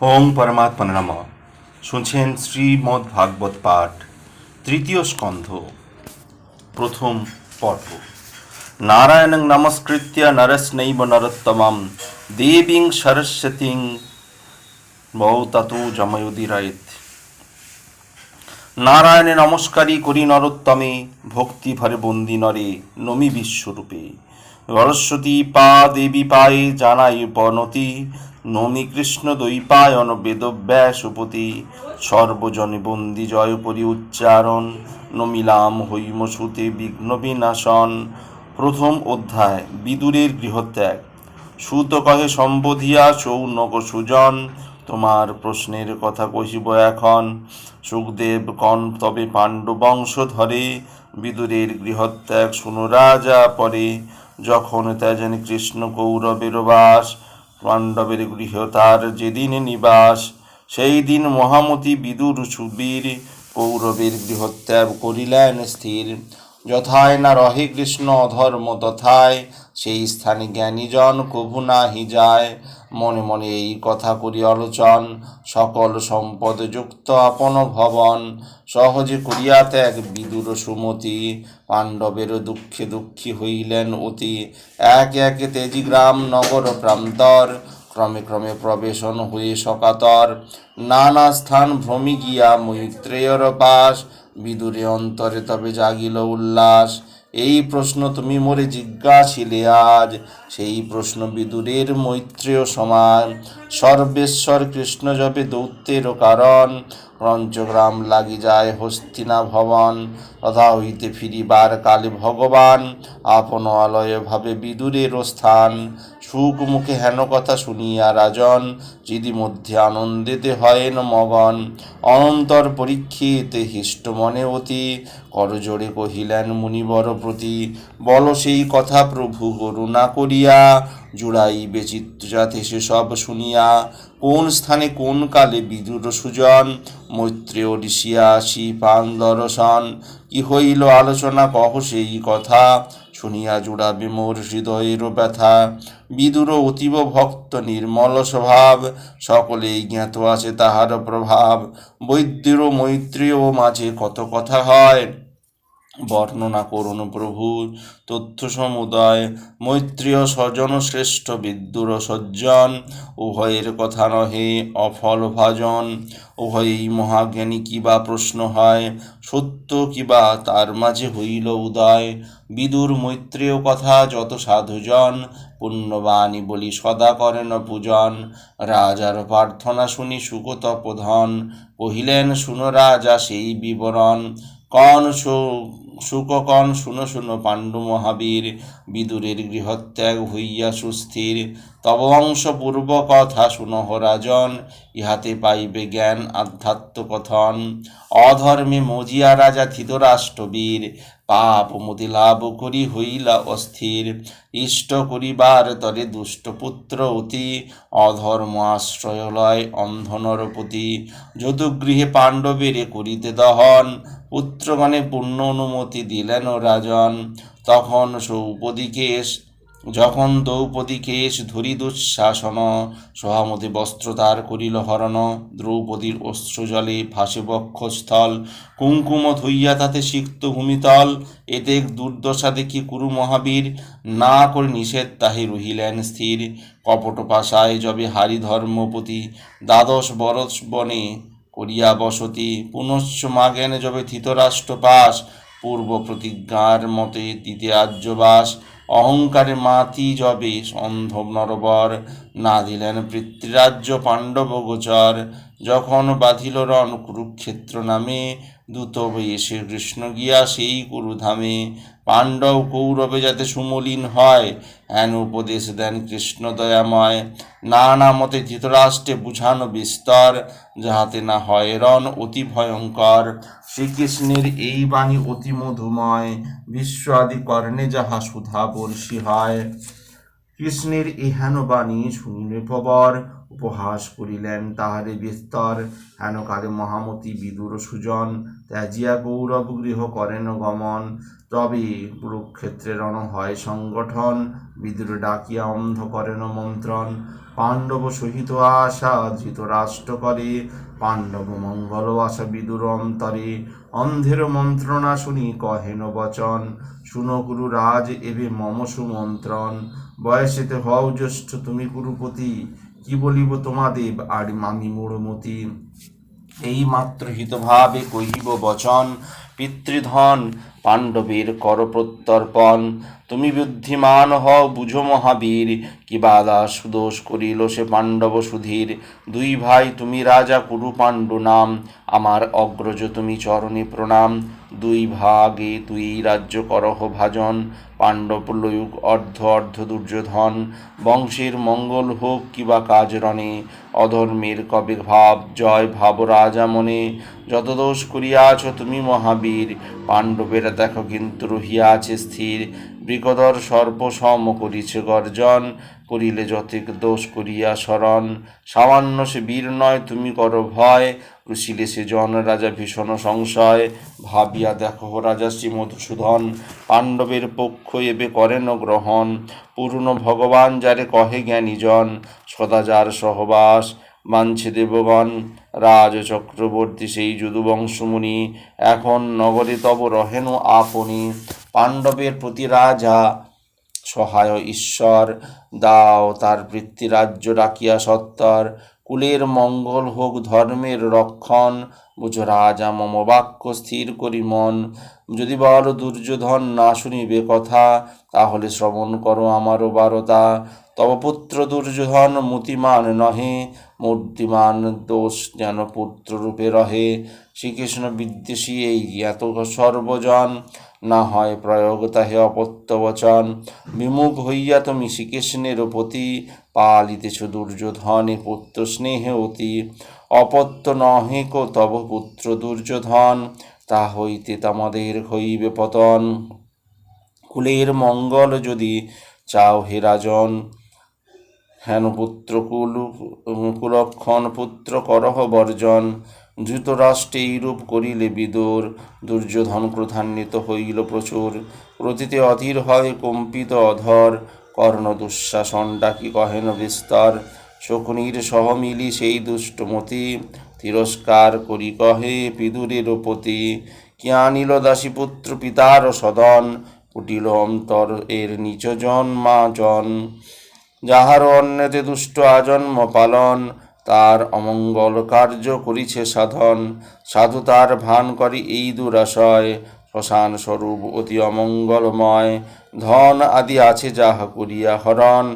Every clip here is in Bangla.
ওং পরমাত্মা নম। শুনছেন শ্রীমদ্ পাঠ, তৃতীয় স্কন্ধ, প্রথম পর্ব। নারায়ণং নমস্কৃত্য নরস্নৈব নরোত্তমম, দেবীং সরস্বতীং বৌততু জময়োদিরায়ত নারায়ণে নমস্কারী করি নরোত্তমে, ভক্তি ভরে বন্দি নরে নমি বিশ্বরূপে। সরস্বতী পা দেবী পায়ে জানাই পনতি নমি কৃষ্ণ দৈপায়ন বেদব্যাস উপতি সর্বজনে বন্দি জয় পরি উচ্চারণ। নমিলাম হৈম সুতে বিঘ্ন বিনাশন। প্রথম অধ্যায়, বিদুরের গৃহত্যাগ। সুত কহে সম্বোধিয়া, সৌনক সুজন, তোমার প্রশ্নের কথা কহিব এখন। সুখদেব কন তবে পাণ্ডু বংশ ধরে, বিদুরের গৃহত্যাগ শুনো রাজা পরে। যখন তেজেন কৃষ্ণ কৌরবের বাস পাণ্ডবের গৃহ তার যেদিন নিবাস সেই দিন মহামতি বিদুর সুবীর কৌরবের গৃহত্যাগ করিলেন স্থির। যথায় না রহে কৃষ্ণ অধর্ম তথায়, সেই স্থানে জ্ঞানীজন কভু নাহি যায়। মনে মনে এই কথা করি আলোচন সকল সম্পদ যুক্ত আপন ভবন। সহজে করিয়া ত্যাগ বিদুর সুমতি, পাণ্ডবের দুঃখে দুঃখী হইলেন অতি। এক এক তেজি গ্রাম নগর প্রান্তর, ক্রমে ক্রমে প্রবেশন হয়ে সকাতর। নানা স্থান ভ্রমি গিয়া মৈত্রেয়র পাশ বিদুরে অন্তরে তবে জাগিল উল্লাস। এই প্রশ্ন তুমি মোরে জিজ্ঞাসিলে আজ। সেই প্রশ্ন বিদুরের মৈত্রেয় সমান। সর্বেশ্বর কৃষ্ণ জপে দৌত্যের কারণ। পঞ্চগ্রাম লাগি যায় হস্তিনা ভবন, তথা হইতে ফিরিবার কালে ভগবান আপন আলয়ে ভাবে বিদুরের স্থান সুখ মুখে হেন কথা শুনিয়া রাজন চিদি মধ্যে আনন্দেতে হয়েন মগন। অনন্তর পরীক্ষিতে হিষ্ট মনে অতি করজোড়ে কহিলেন মুনিবর প্রতি, বল সেই কথা প্রভু করুণা করিয়া জুড়াই বেচিত্র যাতে সে সব শুনিয়া কোন স্থানে কোন কালে বিদুর সুজন, মৈত্রেয় ঋষিয়া আসি পান দর্শন, কি হইল আলোচনা, কহ সেই কথা। শুনিয়া জুড়াবে মোর হৃদয়ের ব্যথা। বিদুর অতীব ভক্ত, নির্মল স্বভাব, সকলেই জ্ঞাত আছে তাহার প্রভাব। বৈদ্যের মৈত্রীয় মাঝে কত কথা হয়। বর্ণনা করুন প্রভু। তথ্য সমুদয় মৈত্রীয় স্বজন, শ্রেষ্ঠ বিদ্যুর সজ্জন, উভয়ের কথা নহে, অফল ভাজন। উভয়েই মহাজ্ঞানী কিবা প্রশ্ন হয়, সত্য কিবা তার মাঝে হইল উদয়। বিদুর মৈত্রেয় কথা যত সাধুজন, পুণ্যবাণী বলি সদা করেন পূজন। রাজার প্রার্থনা শুনি সুকতপধন, কহিলেন, শুনো রাজা সেই বিবরণ। কন সুককন শুনো শুনো পাণ্ডু মহাবীর বিদুরের গৃহত্যাগ হইয়া সুস্থির। তব অংশ পূর্ব কথা শুনহ রাজন, ইহাতে পাইবে জ্ঞান আধ্যাত্ম কথন। অধর্মে মজিয়া রাজা ধৃতরাষ্ট্রবীর পাপ মতি লাভ করি হইলা অস্থির। ইষ্ট করিবার তরে দুষ্ট পুত্র অতি, অধর্ম আশ্রয় লয় অন্ধনরপতি যদুগৃহে পাণ্ডবেরে করিতে দহন, পুত্রগণে পূর্ণ অনুমতি দিলেন রাজন। তখন সৌপদীকেশ যখন দ্রৌপদীকেশ ধরি দুঃশাসন সহামতি বস্ত্র তার করিল হরণ। দ্রৌপদীর অশ্রুজলে ফাঁসে বক্ষস্থল, কুঙ্কুম ধুইয়া তাতে সিক্ত ভূমিতল। এতে দুর্দশা দেখি কুরু মহাবীর, না করে নিষেধ তাহে রহিলেন স্থির। কপট পাশায় যবে হারি ধর্মপতি, দ্বাদশ বরস বনে করিয়া বসতি। পুনশ্চ মাগেন যবে ধৃতরাষ্ট্র পাশ পূর্ব প্রতিজ্ঞার মতে দিতে আর্যবাস। অহংকারে মাতি জবে অন্ধব নরবর। না দিলেন পিতৃরাজ্য পাণ্ডব গোচর। যখন বাঁধিল রণ কুরুক্ষেত্র নামে দূত এসে কৃষ্ণ গিয়া সেই কুরুধামে পাণ্ডব কৌরবে যাতে সুমলিন হয়, হেন উপদেশ দেন কৃষ্ণ দয়াময়। নানা মতে ধৃতরাষ্ট্রে বুঝানো বিস্তর, যাহাতে না হয় রণ অতি ভয়ঙ্কর। শ্রীকৃষ্ণের এই বাণী অতি মধুময়, বিশ্ব আদি কর্ণে যাহা সুধা বর্ষী হয়। কৃষ্ণের এহেন বাণী শুনিলে প্রবর উপহাস করিলেন তাহারে বিস্তর। হেন কালে মহামতি বিদুর সুজন ত্যাজিয়া গৌরব গৃহ করেন গমন। তবে কুরুক্ষেত্রে রণ হয় সংগঠন বিদুর ডাকিয়া অন্ধ করেন মন্ত্রণ। পাণ্ডব সহিত আশা ধৃত রাষ্ট্র করে। পাণ্ডব মঙ্গল আশা বিদুর অন্তরে। অন্ধের মন্ত্রণা শুনি কহেন বচন। শুনো গুরু রাজ এবে মম সুমন্ত্রণ। বয়সেতে হও জ্যেষ্ঠ, তুমি কুরুপতি। কি বলিব তোমাদেব? আর মামি মোড়মতি এই মাত্র হিতভাবে কহিব বচন পিতৃধন পাণ্ডবের কর প্রত্যর্পণ তুমি বুদ্ধিমান হও, বুঝো মহাবীর। কি বাধা সুদোষ করিল সে পাণ্ডব সুধীর? দুই ভাই, তুমি রাজা কুরু পাণ্ডু নাম। আমার অগ্রজ, তুমি চরণে প্রণাম। দুই ভাগে তুই রাজ্য করহ ভাজন। পাণ্ডব লয়ুক অর্ধ অর্ধ দুর্যোধন। বংশের মঙ্গল হোক কিবা কাজ রণে। অধর্মের কবে ভাব, জয় ভাব রাজা মনে। যত দোষ করিয়াছ তুমি মহাবীর। পাণ্ডবেরা দেখো কিন্তু রহিয়া আছে স্থির। বৃকদর সর্প সম করিছে গর্জন, করিলে যতিক দোষ করিয়া শরণ সামান্য সে বীর নয়, তুমি করো ভয়। রুশিলে সে জন, রাজা ভীষণ সংশয়। ভাবিয়া দেখো রাজা শ্রী মধুসূদন পাণ্ডবের পক্ষ এবে করেন গ্রহণ। পূর্ণ ভগবান যারে কহে জ্ঞানীজন, সদা যার সহবাস। মানছে দেবগণ রাজ চক্রবর্তী সেই যদুবংশমুনি। এখন নগরে তব রহেন আপনি, পাণ্ডবের প্রতি রাজা সহায় ঈশ্বর। দাও তার বৃত্তি রাজ্য রাখিয়া সত্তর। কুলের মঙ্গল হোক ধর্মের রক্ষণ। বুঝো রাজা মম বাক্য স্থির করি মন। যদি বল দুর্যোধন না শুনিবে কথা, তাহলে শ্রবণ করো আমারও বারতা। তব পুত্র দুর্যোধন মতিমান নহে। মূর্তিমান দোষ যেন পুত্ররূপে রহে। শ্রীকৃষ্ণ বিদ্বেষী এই জ্ঞাত সর্বজন। না হয় প্রয়োগ তাহে অপত্য বচন। বিমুখ হইয়া তুমি শ্রীকৃষ্ণের প্রতি পালিতেছ দুর্যোধনে পুত্র স্নেহে অতি। অপত্য নহে কো তব পুত্র দুর্যোধন। তা হইতে তোমাদের হইবে পতন। কুলের মঙ্গল যদি চাও হে রাজন। হেন পুত্র কুল কুলক্ষণ পুত্র করহ বর্জন ধৃতরাষ্ট্রে এইরূপ করিলে বিদুর দুর্যোধন ক্রধান্বিত হইল প্রচুর। প্রতিতে অধীর হয় কম্পিত অধর কর্ণ দুঃশাসন ডাকি কহেন বিস্তর। শকুনির সহ মিলি সেই দুষ্টমতি তিরস্কার করি কহে বিদুরের পতি। কি আনিল দাসীপুত্র পিতার সদন, কুটিল অন্তর এর নিচজন মা জন যাহার অন্যতে দুষ্ট আজন্ম পালন, তার অমঙ্গল কার্য করিছে সাধন। সাধু তার ভান করে এই দুরাশয়, শ্মশান স্বরূপ অতি অমঙ্গলময়। ধন আদি আছে যাহা করিয়া হরণ,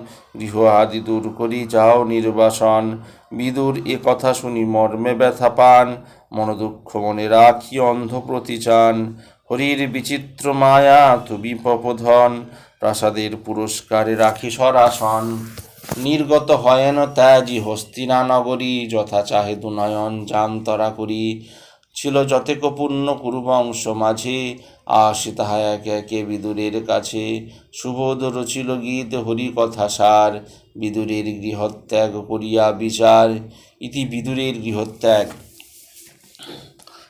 গৃহ আদি দূর করি যাও নির্বাসন। বিদুর এ কথা শুনি মর্মে ব্যথা পান মন দুঃখ মনে রাখি অন্ধ প্রতিচান হরির বিচিত্র মায়া, তুমি পপধন প্রাসাদের পুরস্কারে রাখি সরাসন। নির্গত হয়েন ত্যাজি হস্তিনা নগরী, যথা চাহে দুনয়ন জান্তরা করি। ছিল যতেক পূর্ণ কুরুবংশ মাঝে, আসি তাহা একে একে বিদুরের কাছে। সুবোধ রচিল গীত হরি কথা সার, বিদুরের গৃহত্যাগ করিয়া বিচার। ইতি বিদুরের গৃহত্যাগ।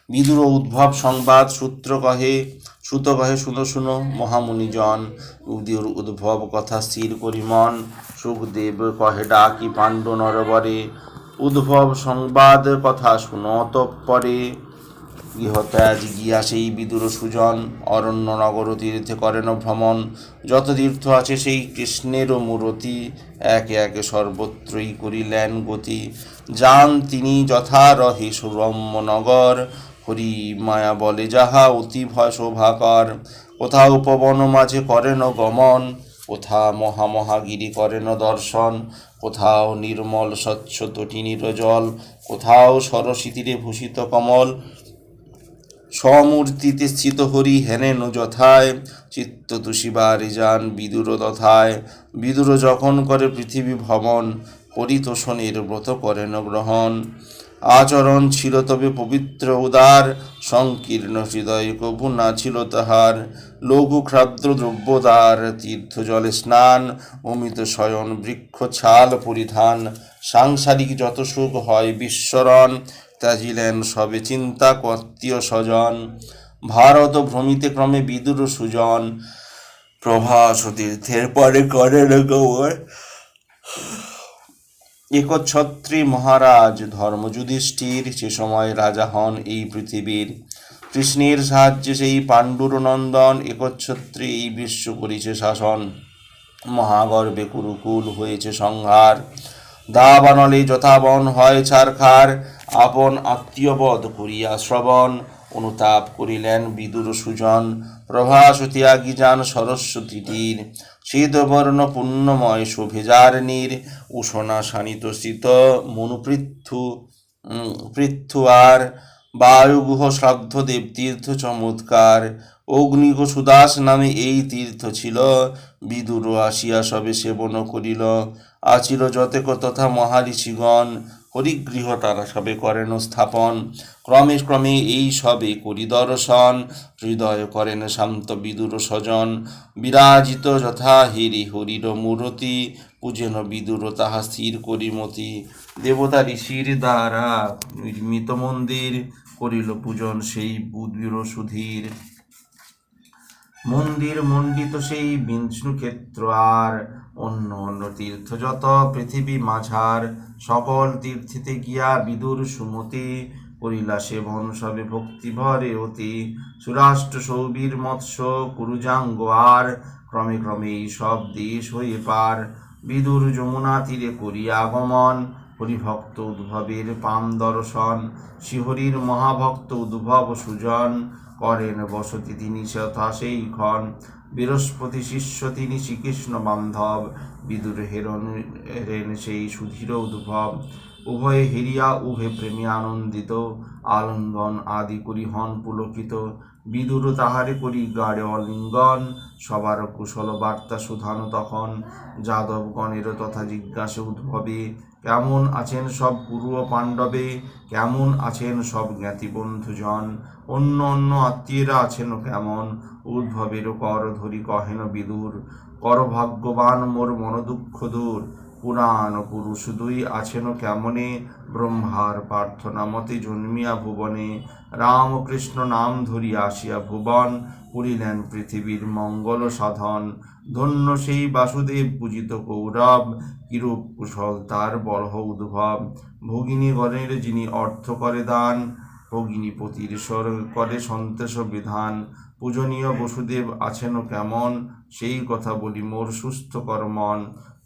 বিদুর উদ্ভব সংবাদ সূত্র কহে সুত কহে শুনো শুনো, মহামুনিজন। উদির উদ্ভব কথা স্থির করি মন। সুখদেব কহে ডাকি পাণ্ড নরবরে। উদ্ভব সংবাদ কথা শুনো তৎপরে। গৃহত্যাজ গিয়া সেই বিদুর সুজন, অরণ্য নগর তীর্থে করেন ভ্রমণ। যত তীর্থ আছে সেই কৃষ্ণেরও মূরতি, একে একে সর্বত্রই করিলেন গতি। যান তিনি যথা রহে সুরম্য নগর হরি মায়া বলে, যাহা অতি ভয় শোভাকর কোথাও উপবন মাঝে করেন গমন কোথা মহামহাগিরি করেন দর্শন, কোথাও নির্মল স্বচ্ছ তটি নিরজল কোথাও সরস্বতীরে ভূষিত কমল। স্বমূর্তিতে স্থিত হরি হেনেন যথায়, চিত্ত তুষিবারে যান বিদুর তথায়। বিদুর যখন করে পৃথিবী ভ্রমণ, পরিতোষণের ব্রত করেন গ্রহণ। আচরণ ছিল তবে পবিত্র, উদার, সংকীর্ণ হৃদয় কবু না ছিল তাহার। লঘু ক্ষাদ্র দ্রব্যদার তীর্থ জলে স্নান, অমিত শয়ন, বৃক্ষ, ছাল পরিধান, সাংসারিক যত সুখ হয় বিস্মরণ, ত্যাজিলেন সবে চিন্তা কর্তীয় স্বজন। ভারত ভ্রমিতে ক্রমে বিদুর সুজন। প্রভাস তীর্থের পরে করেন গৌর। একচ্ছত্রী মহারাজ ধর্মযুধিষ্ঠির সে সময় রাজা হন এই পৃথিবীর। কৃষ্ণের সাহায্যে সেই পাণ্ডুর নন্দন একচ্ছত্রী এই বিশ্ব করিছে শাসন। মহাগর্বে কুরুকুল হয়েছে সংহার। দাবানলে যথাবন হয় ছারখার। আপন আত্মীয়বধ করিয়া শ্রবণ। অনুতাপ করিলেন বিদুর সুজন প্রভাসতী যান সরস্বতী তীর শীতবর্ণ পুণ্যময় শোভেজার নীর, উষণা শানিত শীত মনুপৃথু পৃথু আর, বায়ুগুহ শ্রাদ্ধ দেব তীর্থ চমৎকার অগ্নিগ সুদাস নামে এই তীর্থ ছিল। বিদুর আসিয়া সবে সেবন করিল। আচির যতেক তথা মহারিষিগণ হরিগৃহ তারা সবে করেন স্থাপন। ক্রমে ক্রমে এই সবে করি দর্শন। হৃদয় করেন শান্ত বিদুর স্বজন। বিরাজিত যথা হেরি হরির মূরতি। পূজেন বিদুর তাহা স্থির করিমতি দেবতা ঋষির দ্বারা নির্মিত মন্দির করিল পূজন সেই বুদ্বির সুধীর। মন্দির মণ্ডিত সেই বিষ্ণু ক্ষেত্র আর অন্য অন্য তীর্থ যত, পৃথিবী মাঝার সকল তীর্থেতে গিয়া বিদুর সুমতি করিলা সেবন সবে ভক্তি ভরে অতি। সুরাষ্ট্র সৌবীর মৎস্য, কুরুজাঙ্গ আর ক্রমে ক্রমে সব দেশ হয়ে পার। বিদুর যমুনা তীরে করিয়া আগমন, হরিভক্ত উদ্ভবের পাম দর্শন শ্রীহরির মহাভক্ত উদ্ভব সুজন করেন বসতি তিনি সেই ক্ষণ। বৃহস্পতি শিষ্য তিনি শ্রীকৃষ্ণ বান্ধব, বিদুর হেরণ, হেরেন সেই সুধীর উদ্ভব। উভয়ে হেরিয়া, উভে প্রেমে আনন্দিত, আলঙ্গন আদি করি হন পুলকিত। বিদুর তাহারে করি গাড়ে অলিঙ্গন, সবার কুশল বার্তা সুধান তখন। যাদবগণের তথা জিজ্ঞাসে উদ্ভবে, কেমন আছেন সব ও পাণ্ডবে? কেমন আছেন সব জ্ঞাতি বন্ধুজন অন্য অন্য আত্মীয়রা আছেন কেমন উদ্ভবের কর ধরি কহেন বিদুর। কর ভাগ্যবান মোর মন দুঃখ দূর। পুরাণ পুরুষ দুই আছেন কেমনে ব্রহ্মার প্রার্থনা মতে জন্মিয়া ভুবনে। রামকৃষ্ণ নাম ধরিয়া আসিয়া ভুবন। করিলেন পৃথিবীর মঙ্গল সাধন। ধন্য সেই বাসুদেব পূজিত কৌরব। কিরূপ কুশল তার বলহ উদ্ভব। ভগিনী গণের যিনি অর্থ করে দান। ভগিনী পতির স্বর করে, সন্তোষ বিধান। পূজনীয় বসুদেব আছেন কেমন? সেই কথা বলি মোর সুস্থ কর্মন।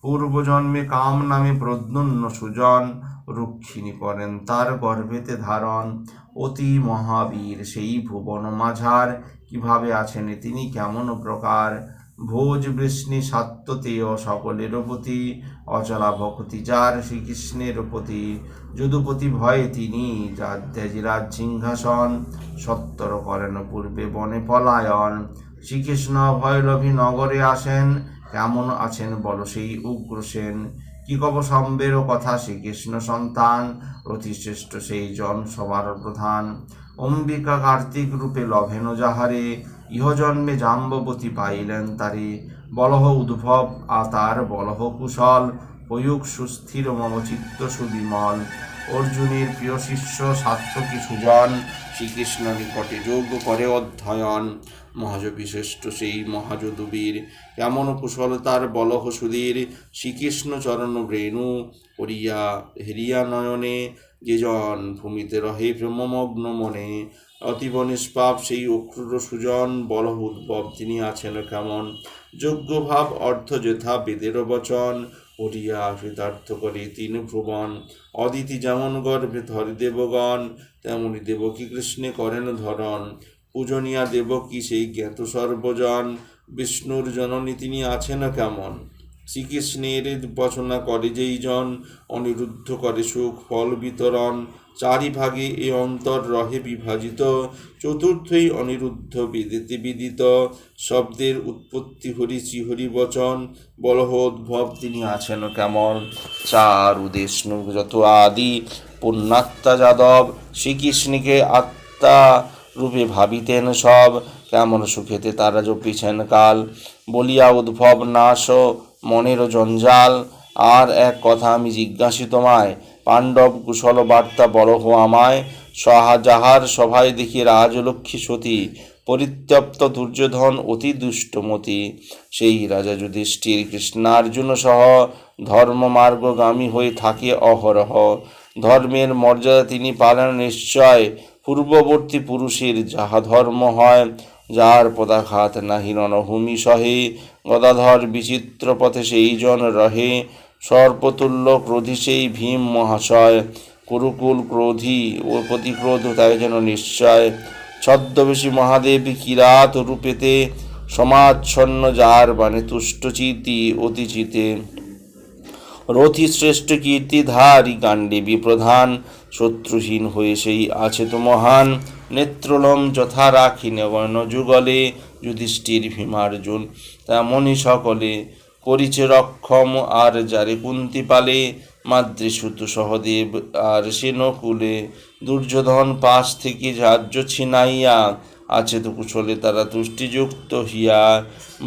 পূর্বজন্মে কাম নামে প্রদ্যুন্ন সুজন। রুক্ষিণী করেন তার গর্ভেতে ধারণ। অতি মহাবীর সেই ভুবন মাঝার। কীভাবে আছেন তিনি কেমন প্রকার? ভোজ বৃষ্ণি সাত্যতেয় সকলের প্রতি, অচলা ভক্তি যার শ্রীকৃষ্ণের প্রতি। যদুপতি ভয়ে তিনি যার ত্যাজিরাজ সিংহাসন, সত্তর করেন পূর্বে বনে পলায়ন। শ্রীকৃষ্ণ ভৈরবী নগরে আসেন, কেমন আছেন বল সেই উগ্রসেন কি কব সম্বের কথা শ্রীকৃষ্ণ সন্তান অতিশ্রেষ্ঠ সেই জন সবার প্রধান। অম্বিকা কার্তিক রূপে লভেন যাহারে ইহজন্মে জাম্ববতী পাইলেন তারে বলহ উদ্ভব আ তার বলহ কুশল। পয়ুক সুস্থির মম চিত্ত সুবিমল। অর্জুনের প্রিয় শিষ্য সাত্তকী সুজন, শ্রীকৃষ্ণ নিকটে যোগ করে অধ্যয়ন। মহাজবী শ্রেষ্ঠ সেই মহাযদুবীর। কেমন কুশল তার বলহ সুধীর শ্রীকৃষ্ণ চরণ রেণু করিয়া হেরিয়া নয়নে যে জন ভূমিতে রহে প্রেমমগ্ন মনে। অতীব নিষ্পাপ সেই অক্রুর সুজন বলহ উদ্ভব তিনি আছেন কেমন। ভাব অর্থ যথা বেদের বচন করিয়া কৃতার্থ করে তিন ভ্রুবন অদিতি যেমন গর্ভে ধরে দেবগণ, তেমনি দেবকী কৃষ্ণে করেন ধরন পূজনীয়া দেবকী সেই জ্ঞাত সর্বজন বিষ্ণুর জননী তিনি আছেন কেমন। শ্রীকৃষ্ণের বচনা করে যেই জন অনিরুদ্ধ করে সুখ, ফল বিতরণ চারি ভাগে এ অন্তর রহে বিভাজিত, চতুর্থই অনিরুদ্ধ বেদেতে বিদিত, শব্দের উৎপত্তি হরি শ্রীহরি বচন বলহোদ্ভব তিনি আছেন কেমন? চার উদেষ্ণু যত আদি, পুণ্যাত্মা যাদব, শ্রীকৃষ্ণকে আত্মা রূপে ভাবিতেন সব, কেমন সুখেতে তারা জপিছেন কাল? বলিয়া উদ্ভব নাশ মনের জঞ্জাল। আর এক কথা আমি জিজ্ঞাসি তোমায়, পাণ্ডব কুশল বার্তা বড় হো আমায়। সহা যাহার সভায় দেখি রাজলক্ষ্মী সতী পরিত্যপ্ত দুর্যোধন অতি দুষ্টমতি। সেই রাজা যুধিষ্ঠির কৃষ্ণার্জুন সহ ধর্মমার্গগামী হয়ে থাকে অহরহ। ধর্মের মর্যাদা তিনি পালন নিশ্চয়, পূর্ববর্তী পুরুষের যাহা ধর্ম হয়, যার পদাঘাত নাহি রণভূমি সহে। গদাধর বিচিত্র পথে সেই জন রহে, সর্পতুল্য ক্রোধী সেই ভীম মহাশয়। কুরুকুল ক্রোধী ও প্রতিক্রোধ তাই যেন নিশ্চয়। ছদ্মবেশী মহাদেব কিরাত রূপেতে, সমাচ্ছন্ন যার বাণে তুষ্টচিতি অতিচিতে। রথি শ্রেষ্ঠ কীর্তিধারী গান্ডীবী প্রধান, শত্রুহীন হয়ে সেই আছে তো মহান। নেত্রলম যথা রাখি নগণ যুগলে যুধিষ্ঠির ভীমার্জুন তেমনই সকলে করিছে রক্ষম আর যারে কুন্তি পালে মাতৃসুত সহদেব আর সেনকুলে, দুর্যোধন পাশ থেকে রাজ্য ছিনাইয়া আছে তো কুশলে তারা তুষ্টিযুক্ত হিয়া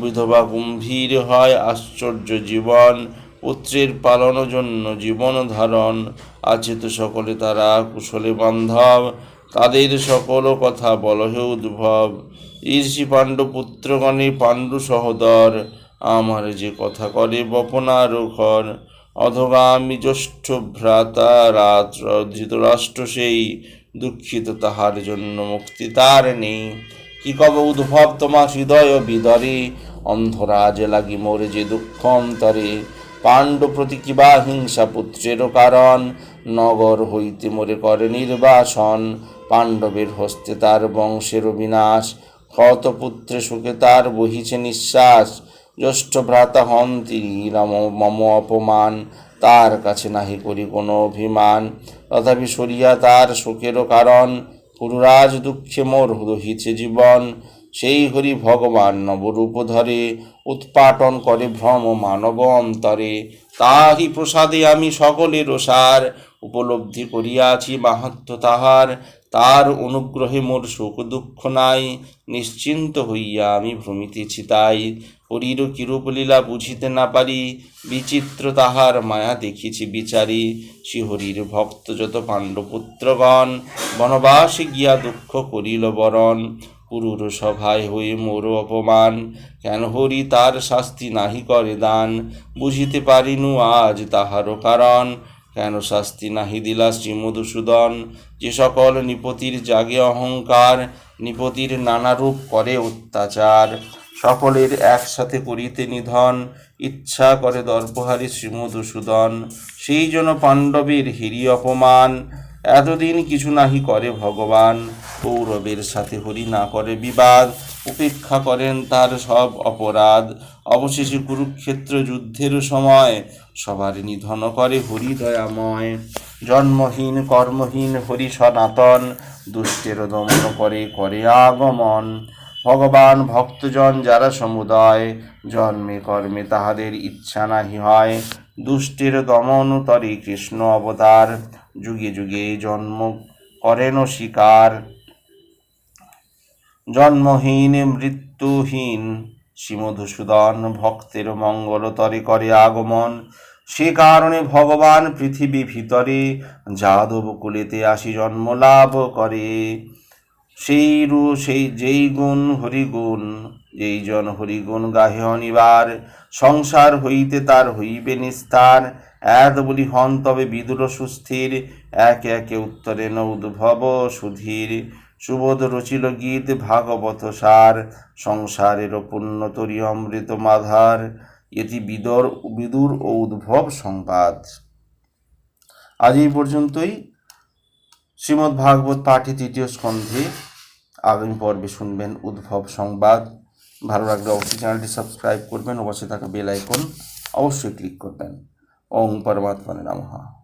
বিধবা গম্ভীর হয় আশ্চর্য জীবন, পুত্রের পালন জন্য জীবন ধারণ, আছে তো সকলে তারা কুশলে বান্ধব। তাদের সকল কথা বলহে উদ্ভব। ঈর্ষি পাণ্ডু পুত্রগণে পাণ্ডু সহদর, আমার যে কথা করে বপনার ঘর অধগামী জ্যৈষ্ঠ ভ্রাতা ধৃতরাষ্ট্র সেই দুঃখিত তাহার জন্য মুক্তি তার নেই। কি কব উদ্ভব তোমার হৃদয় বিদরে? অন্ধরাজ লাগি মোরে যে দুঃখ অন্তরে। পাণ্ডু প্রতি কিবা হিংসা পুত্রেরও কারণ? নগর হইতে মোরে করে নির্বাসন। পাণ্ডবের হস্তে তার বংশের বিনাশ ক্ষত পুত্রে সুখে তার বহিছে নিঃশ্বাস। জ্যৈষ্ঠ ভ্রাতা হন তিনি, রাম, মম অপমান, তার কাছে নাহি করি কোনো অভিমান। তথাপি সরিয়া তার শোকেরও কারণ, পুরুরাজ দুঃখে মোর রহিছে জীবন। সেই হরি ভগবান নবরূপ ধরে, উৎপাটন করে ভ্রম মানব অন্তরে। তাহি প্রসাদে আমি সকলের সার উপলব্ধি করিয়াছি মাহাত্ম তাহার। তার অনুগ্রহে মোর সুখ দুঃখ নাই, নিশ্চিন্ত হইয়া আমি ভ্রমিতেছি তাই হরির কিরূপ লীলা বুঝিতে না পারি, বিচিত্র তাহার মায়া দেখিছি বিচারি। শ্রীহরির ভক্ত যত পাণ্ডপুত্রগণ, বনবাসে গিয়া দুঃখ করিল বরণ। পুরুর সভায় হয়ে মোর অপমান, কেন হরি তার শাস্তি নাহি করে দান? বুঝিতে পারিনু আজ তাহারও কারণ। কেন শাস্তি নাহি দিলা শ্রী মধুসূদন যে সকল নিপতির জাগে অহংকার, নিপতির নানা রূপ করে অত্যাচার। সকলের একসাথে করিতে নিধন, ইচ্ছা করে দর্পহারী শ্রীমধুসূদন। সেই জন্য পাণ্ডবের হিরি অপমান। এতদিন কিছু নাহি করে ভগবান। কৌরবের সাথে হরি না করে বিবাদ, উপেক্ষা করেন তার সব অপরাধ। অবশেষে কুরুক্ষেত্র যুদ্ধের সময় সবার নিধন করে হরি দয়াময় জন্মহীন, কর্মহীন হরি সনাতন, দুষ্টের দমন করে করে আগমন। ভগবান, ভক্তজন যারা সমুদয়, জন্মে কর্মে তাহাদের ইচ্ছা নাহি হয়। দুষ্টের দমন তরে কৃষ্ণ অবতার, যুগে যুগে জন্ম করেন শিকার। জন্মহীন, মৃত্যুহীন। শ্রীমধুসূদন ভক্তের মঙ্গল তরে করে আগমন। সে কারণে ভগবান পৃথিবী ভিতরে, যাদব কুলেতে আসি জন্ম লাভ করে। সেই রু, সেই, যেই গুণ হরিগুণ যেই জন হরিগুণ গাহে অনিবার। সংসার হইতে তার হইবে নিস্তার। এত বলি হন তবে বিদুর সুস্থির, একে একে উত্তরে ন উদ্ভব সুধীর। সুবোধ রচিল গীত, ভাগবত সার, সংসারের পুণ্য তরি অমৃত মাধার, এটি বিদর, বিদুর ও উদ্ভব সংবাদ। আজ এই পর্যন্তই। শ্রীমদ্ ভাগবত পাঠে তৃতীয় স্কন্ধে আগামী পর্বে শুনবেন উদ্ভব সংবাদ। ভালো লাগলে অবশ্যই চ্যানেলটি সাবস্ক্রাইব করবেন পাশে থাকা বেল আইকন অবশ্যই ক্লিক করবেন। ওং পরমাত্মা নমঃ।